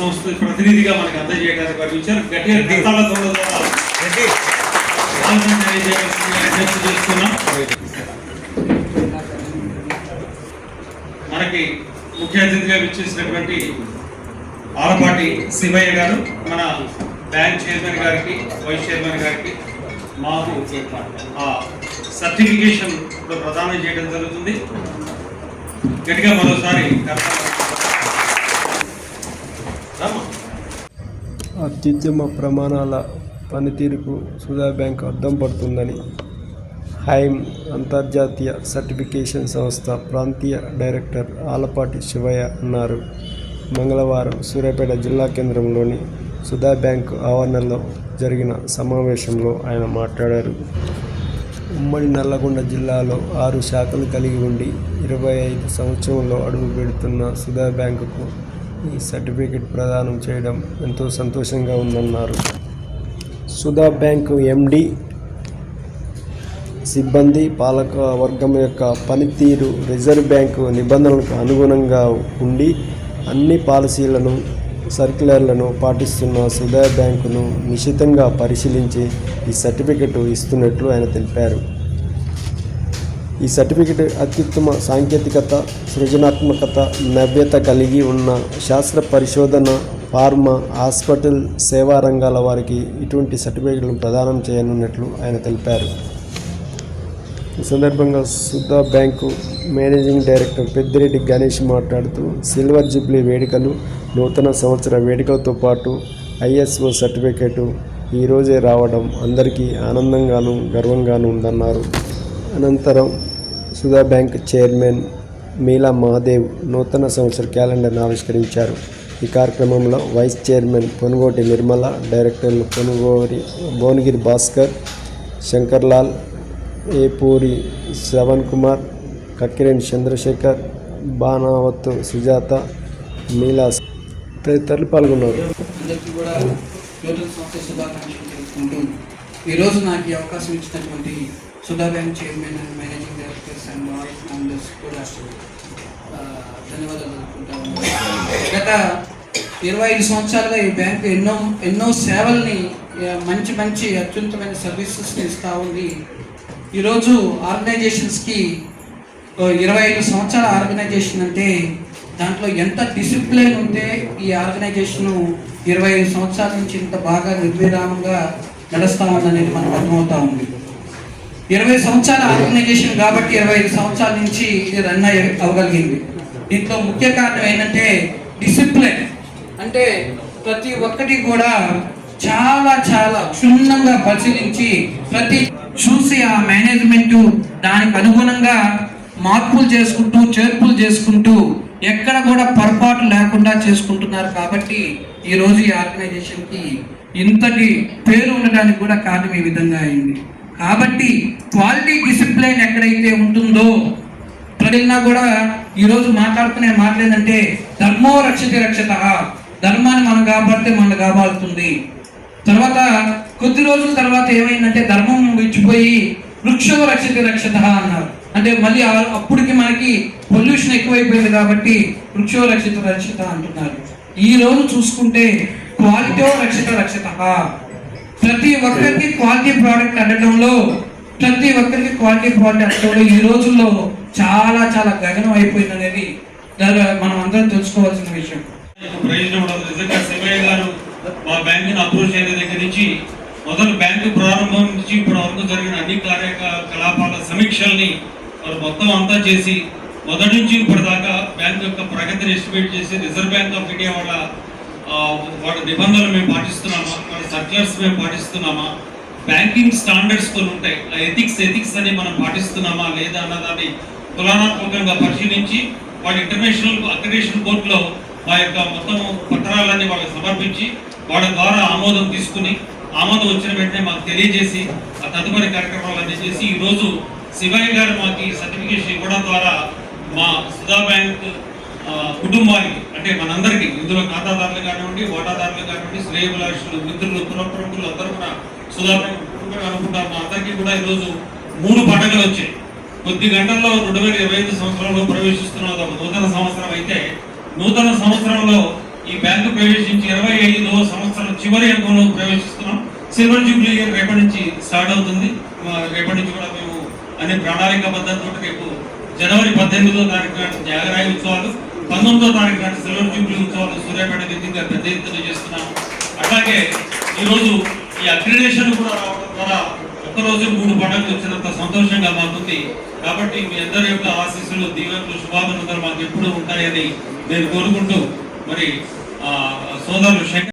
సంస్థ ప్రతినిధిగా మనకి అందజేయడానికి వారు ఇచ్చారు గట్టిగా చేస్తున్నాం మనకి ముఖ్య అతిథిగా విచ్చేసినటువంటి ఆలపాటి శివయ్య గారు మన బ్యాంక్ చైర్మన్ గారికి వైస్ చైర్మన్ గారికి మాకు ఆ సర్టిఫికేషన్ ప్రదానం చేయడం జరుగుతుంది. గట్టిగా మరోసారి కర్తవ్యం. అత్యుత్తమ ప్రమాణాల పనితీరుకు సుధా బ్యాంక్ అద్దం పడుతుందని హైమ్ అంతర్జాతీయ సర్టిఫికేషన్ సంస్థ ప్రాంతీయ డైరెక్టర్ ఆలపాటి శివయ్య అన్నారు. మంగళవారం సూర్యాపేట జిల్లా కేంద్రంలోని సుధా బ్యాంక్ ఆవరణలో జరిగిన సమావేశంలో ఆయన మాట్లాడారు. ఉమ్మడి నల్లగొండ జిల్లాలో ఆరు శాఖలు కలిగి ఉండి ఇరవై ఐదు సంవత్సరంలో అడుగు పెడుతున్న సుధా బ్యాంకుకు ఈ సర్టిఫికెట్ ప్రదానం చేయడం ఎంతో సంతోషంగా ఉందన్నారు. సుధా బ్యాంకు ఎండి సిబ్బంది పాలక వర్గం యొక్క పనితీరు రిజర్వ్ బ్యాంకు నిబంధనలకు అనుగుణంగా ఉండి అన్ని పాలసీలను సర్క్యులర్లను పాటిస్తున్న సుధా బ్యాంకును నిశితంగా పరిశీలించి ఈ సర్టిఫికెట్ ఇస్తున్నట్లు ఆయన తెలిపారు. ఈ సర్టిఫికెట్ అత్యుత్తమ సాంకేతికత సృజనాత్మకత నవ్యత కలిగి ఉన్న శాస్త్ర పరిశోధన ఫార్మా హాస్పిటల్ సేవా రంగాల వారికి ఇటువంటి సర్టిఫికెట్లను ప్రదానం చేయనున్నట్లు ఆయన తెలిపారు. ఈ సందర్భంగా Sudha bank managing director Peddireddy Ganesh మాట్లాడుతూ సిల్వర్ జూబ్లీ వేడుకలు నూతన సంవత్సర వేడుకలతో పాటు ఐఎస్ఓ సర్టిఫికేటు ఈరోజే రావడం అందరికీ ఆనందంగాను గర్వంగాను ఉందన్నారు. అనంతరం సుధా బ్యాంక్ చైర్మన్ మీలా మహాదేవ్ నూతన సంవత్సర క్యాలెండర్ను ఆవిష్కరించారు. ఈ కార్యక్రమంలో వైస్ చైర్మన్ పొనుగోటి నిర్మల డైరెక్టర్లు పొనుగోరి భువనగిరి భాస్కర్ శంకర్లాల్ ఏపూరి శ్రవణ్ కుమార్ కక్కిరేని చంద్రశేఖర్ బాణావత్తు సుజాత మీలా తదితరులు పాల్గొన్నారు. అందరికీ కూడా నూతన సంవత్సర శుభాకాంక్షలు ఈరోజు నాకు ఈ అవకాశం ఇచ్చినటువంటి Sudha bank chairman and managing and కూడా ధన్యవాదాలు తెలుపుకుంటా గత ఇరవై ఐదు సంవత్సరాలుగా ఈ బ్యాంకు ఎన్నో ఎన్నో సేవల్ని మంచి మంచి అత్యుంతమైన సర్వీసెస్ని ఇస్తూ ఉంది. ఈరోజు ఆర్గనైజేషన్స్కి ఇరవై ఐదు సంవత్సరాల ఆర్గనైజేషన్ అంటే దాంట్లో ఎంత డిసిప్లిన్ ఉంటే ఈ ఆర్గనైజేషన్ ఇరవై ఐదు సంవత్సరాల నుంచి ఇంత బాగా నిర్విరామంగా నడుస్తామని ఉందనేది మనకు అర్థమవుతా ఉంది. ఇరవై సంవత్సరాల ఆర్గనైజేషన్ కాబట్టి ఇరవై ఐదు సంవత్సరాల నుంచి ఇది రన్ అయ్యి అవ్వగలిగింది దీంట్లో ముఖ్య కారణం ఏంటంటే డిసిప్లిన్ అంటే ప్రతి ఒక్కటి కూడా చాలా చాలా క్షుణ్ణంగా పరిశీలించి ప్రతి చూసి ఆ మేనేజ్మెంట్ దానికి అనుగుణంగా మార్పులు చేసుకుంటూ చేర్పులు చేసుకుంటూ ఎక్కడ కూడా పొరపాటు లేకుండా చేసుకుంటున్నారు కాబట్టి ఈ రోజు ఈ ఆర్గనైజేషన్కి ఇంతటి పేరు ఉండడానికి కూడా కారణం ఈ విధంగా అయింది. కాబట్టి క్వాలిటీ డిసిప్లైన్ ఎక్కడైతే ఉంటుందో ఎక్కడైనా కూడా ఈ రోజు మాట్లాడిందంటే ధర్మో రక్షతి రక్షత. ధర్మాన్ని మనం కాపాడితే మనం కాపాడుతుంది. తర్వాత కొద్ది రోజుల తర్వాత ఏమైందంటే ధర్మం విడిచిపోయి వృక్షో రక్షతి రక్షత అన్నారు. అంటే మళ్ళీ అప్పటికి మనకి పొల్యూషన్ ఎక్కువైపోయింది కాబట్టి వృక్షో రక్షిత రక్షిత అంటున్నారు. ఈ రోజు చూసుకుంటే క్వాలిటీ రక్షిత రక్షత. ప్రతి ఒక్కరికి క్వాలిటీ ప్రోడక్ట్ అడగడంలో ప్రతి ఒక్కరికి క్వాలిటీ ప్రోడక్ట్ అడగడంలో ఈ రోజుల్లో చాలా చాలా గగనం అయిపోయింది అనేది దాని- మనం అందరం తెలుసుకోవాల్సిన విషయం. ప్రయోజనం గారు మా బ్యాంకుని అప్రోచ్ అయిన దగ్గర నుంచి మొదలు బ్యాంకు ప్రారంభం నుంచి ఇప్పటి వరకు జరిగిన అన్ని కార్యకలాపాల సమీక్షల్ని వారు మొత్తం అంతా చేసి మొదటి నుంచి ఇప్పటిదాకా బ్యాంక్ యొక్క ప్రగతిని ఎస్టిమేట్ చేసి రిజర్వ్ బ్యాంక్ ఆఫ్ ఇండియా వాళ్ళ వాటి నిబంధనలు మేము పాటిస్తున్నామా? వాటి సర్క్యులర్స్ మేము పాటిస్తున్నామా? బ్యాంకింగ్ స్టాండర్డ్స్ కొన్ని ఉంటాయి. ఆ ఎథిక్స్ ఎథిక్స్ అని మనం పాటిస్తున్నామా లేదా అన్నదాన్ని తులనాత్మకంగా పరిశీలించి వాళ్ళ ఇంటర్నేషనల్ అక్రిడేషన్ కోర్టులో మా యొక్క మొత్తం పత్రాలన్నీ వాళ్ళకి సమర్పించి వాళ్ళ ద్వారా ఆమోదం తీసుకుని ఆమోదం వచ్చిన వెంటనే మాకు తెలియజేసి ఆ తదుపరి కార్యక్రమాలన్నీ చేసి ఈరోజు శివయ్య గారు మాకు సర్టిఫికేషన్ ఇవ్వడం ద్వారా మా సుధా బ్యాంక్ కుటుంబానికి అంటే మనందరికీ ఇందులో ఖాతాదారులు కానివ్వండి వాటాదారులు కానివ్వండి శ్రేయభిలాషులు మిత్రులు పురప్రముఖులు అందరూ కూడా సుధారణ బ్యాంక్ అనుకుంటారు. మా అందరికీ కూడా ఈరోజు మూడు పండుగలు వచ్చాయి. కొద్ది గంటల్లో రెండు వేల ఇరవై ఐదు సంవత్సరంలో ప్రవేశిస్తున్న ఒక నూతన సంవత్సరం అయితే నూతన సంవత్సరంలో ఈ బ్యాంకు ప్రవేశించి ఇరవై ఐదవ సంవత్సరం చివరి అంకంలో ప్రవేశిస్తున్నాం. సిల్వర్ జూబ్లీ ఇయర్ రేపటి నుంచి స్టార్ట్ అవుతుంది. రేపటి నుంచి కూడా మేము అనే ప్రణాళిక పద్ధతితో రేపు జనవరి పద్దెనిమిదో తారీఖు నాటి త్యాగరాయ ఉత్సవాలు పంతొమ్మిదో తారీఖు నాటి సిల్వర్ జూబ్లీ ఉత్సవాలు సూర్యాపేట విధంగా పెద్ద ఎత్తున చేస్తున్నాం. అట్లాగే ఈరోజు ఈ అగ్రిడేషన్ కూడా రావడం ద్వారా ఒక్కరోజు మూడు పండుగలు వచ్చినంత సంతోషంగా మాకుంది. కాబట్టి మీ అందరి యొక్క ఆశీస్సులు దీవెనలు శుభాభినందనలు మాకు ఎప్పుడూ ఉంటాయని నేను కోరుకుంటూ మరి సోదరులు శంకర్